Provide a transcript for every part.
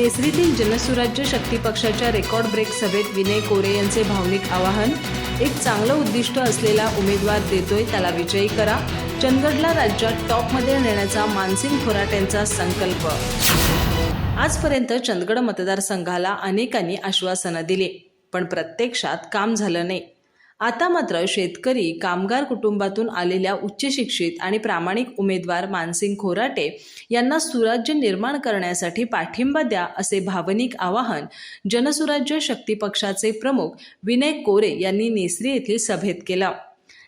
नेसरीतील जनसुराज्य शक्ती पक्षाच्या record break सभेत विनय कोरे यांचे भावनिक आवाहन एक चांगलं उद्दिष्ट असलेला उमेदवार देतोय त्याला विजयी करा. चंदगडला राज्यात टॉपमध्ये नेण्याचा मानसिंग थोराट संकल्प. आजपर्यंत चंदगड मतदारसंघाला अनेकांनी आश्वासनं दिली पण प्रत्यक्षात काम झालं नाही. आता मात्र शेतकरी कामगार कुटुंबातून आलेल्या उच्च शिक्षित आणि प्रामाणिक उमेदवार मानसिंग खोराटे यांना सुराज्य निर्माण करण्यासाठी पाठिंबा द्या असे भावनिक आवाहन जनसुराज्य शक्ती पक्षाचे प्रमुख विनय कोरे यांनी नेसरी येथील सभेत केलं.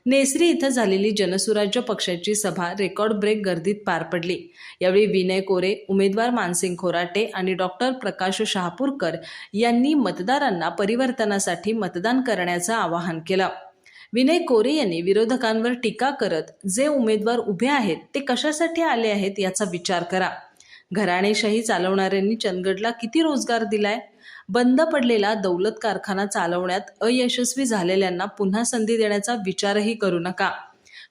नेसरी इथं झालेली जनसुराज्य पक्षाची सभा रेकॉर्ड ब्रेक गर्दीत पार पडली. यावेळी विनय कोरे उमेदवार मानसिंग खोराटे आणि डॉक्टर प्रकाश शहापूरकर यांनी मतदारांना परिवर्तनासाठी मतदान करण्याचं आवाहन केलं. विनय कोरे यांनी विरोधकांवर टीका करत जे उमेदवार उभे आहेत ते कशासाठी आले आहेत याचा विचार करा. घराणेशाही चालवणाऱ्यांनी चंदगडला किती रोजगार दिलाय? बंद पडलेला दौलत कारखाना चालवण्यात अयशस्वी झालेल्यांना पुन्हा संधी देण्याचा विचारही करू नका.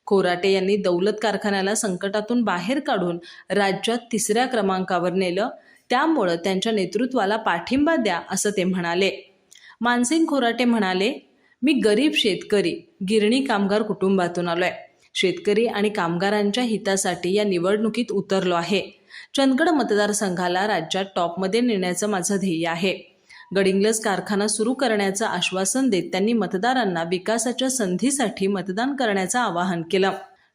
खोराटे यांनी दौलत कारखान्याला संकटातून बाहेर काढून राज्यात तिसऱ्या क्रमांकावर नेलं. त्यामुळं त्यांच्या नेतृत्वाला पाठिंबा द्या असं ते म्हणाले. मानसिंग खोराटे म्हणाले मी गरीब शेतकरी गिरणी कामगार कुटुंबातून आलोय. शेतकरी आणि कामगारांच्या हितासाठी या निवडणुकीत उतरलो आहे. चंदगड मतदारसंघाला राज्यात टॉपमध्ये नेण्याचं माझं ध्येय आहे. गडिंग्लज कारखाना सुरू करण्याचं आश्वासन देत त्यांनी मतदारांना विकासाच्या संधीसाठी मतदान करण्याचं आवाहन केलं.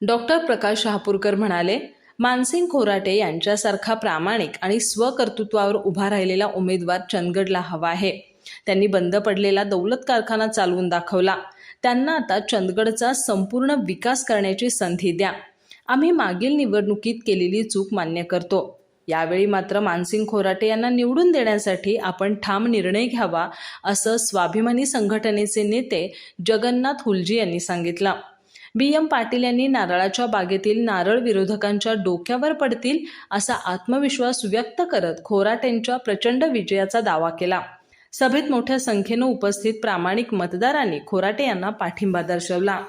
डॉक्टर प्रकाश शहापूरकर म्हणाले मानसिंग खोराटे यांच्यासारखा प्रामाणिक आणि स्वकर्तृत्वावर उभा राहिलेला उमेदवार चंदगडला हवा आहे. त्यांनी बंद पडलेला दौलत कारखाना चालवून दाखवला. त्यांना आता चंदगडचा संपूर्ण विकास करण्याची संधी द्या. आम्ही मागील निवडणुकीत केलेली चूक मान्य करतो. यावेळी मात्र मानसिंग खोराटे यांना निवडून देण्यासाठी आपण ठाम निर्णय घ्यावा असं स्वाभिमानी संघटनेचे नेते जगन्नाथ हुलजी यांनी सांगितलं. बी. एम. पाटील यांनी नारळाच्या बागेतील नारळ विरोधकांच्या डोक्यावर पडतील असा आत्मविश्वास व्यक्त करत खोराटेंच्या प्रचंड विजयाचा दावा केला. सभेत मोठ्या संख्येनं उपस्थित प्रामाणिक मतदारांनी खोराटे यांना पाठिंबा दर्शवला.